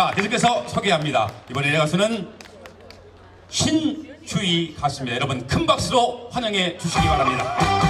자, 계속해서 소개합니다. 이번에 가수는 신주희 가수입니다. 여러분 큰 박수로 환영해 주시기 바랍니다.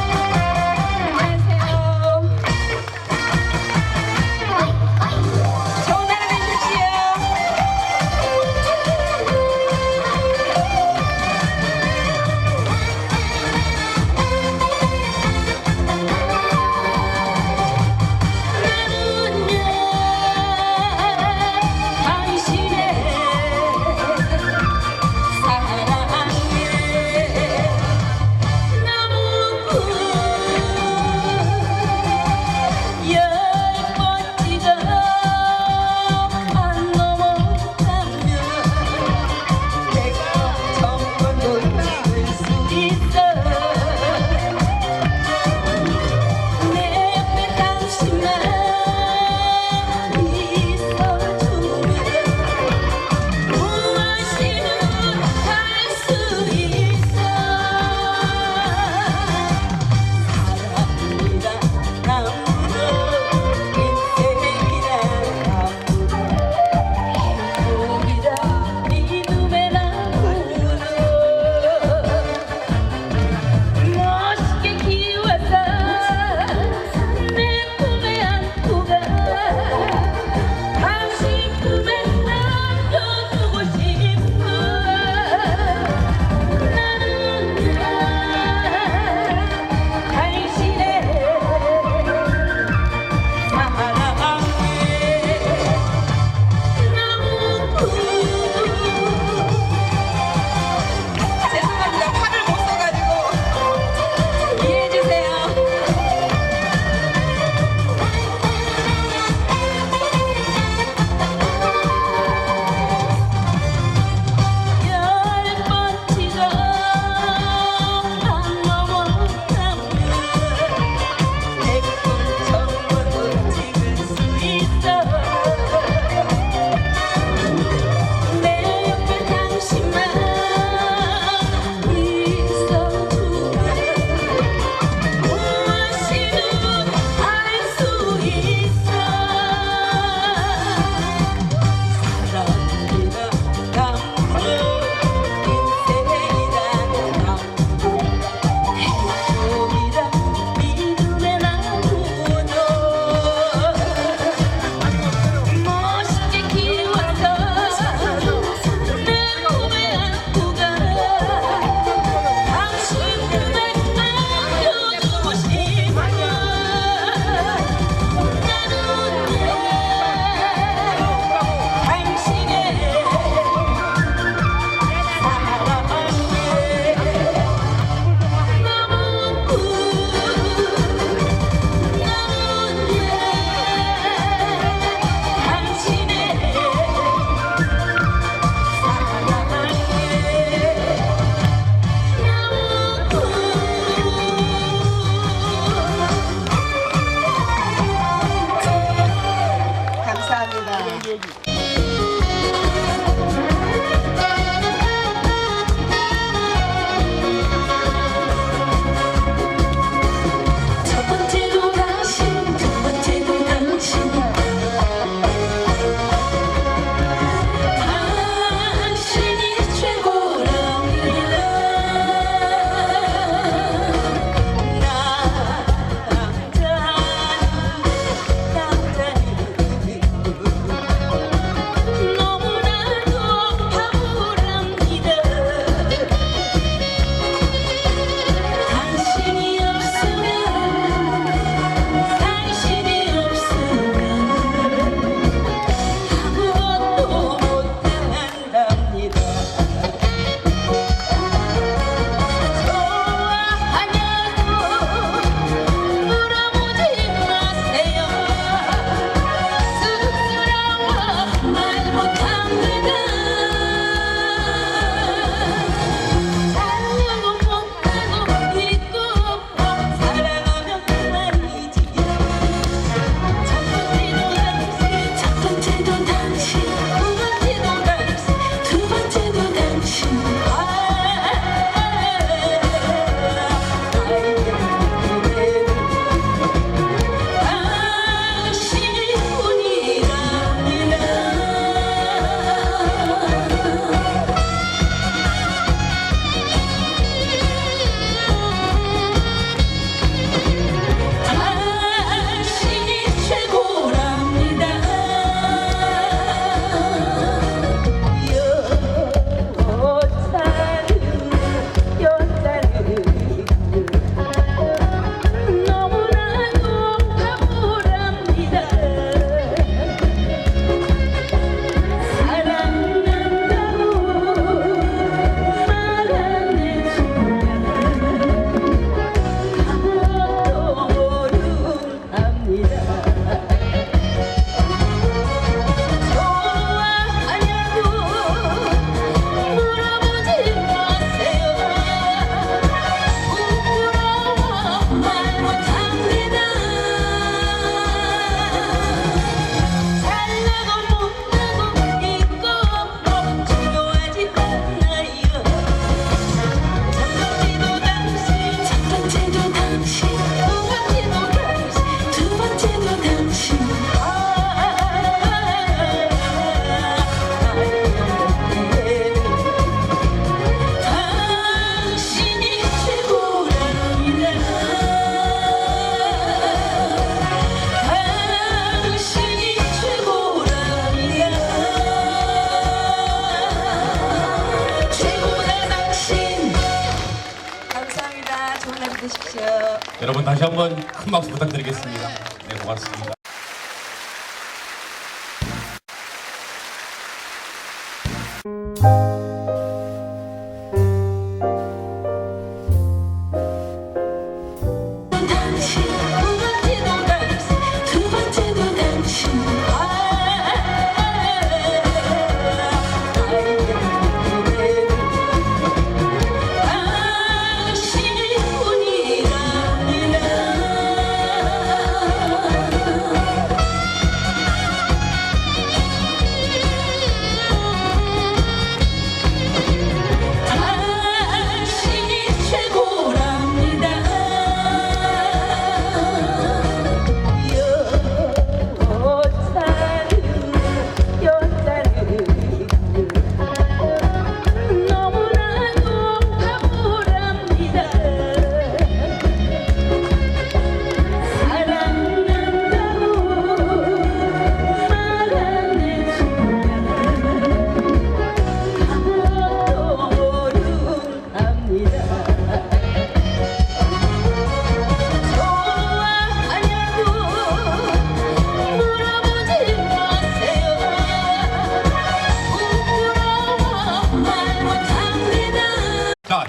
다시 한번 큰 박수 부탁드리겠습니다. 네, 고맙습니다.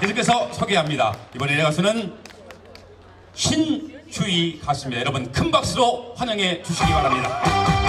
계속해서 소개합니다. 이번에 가수는 신주희 가수입니다. 여러분 큰 박수로 환영해 주시기 바랍니다.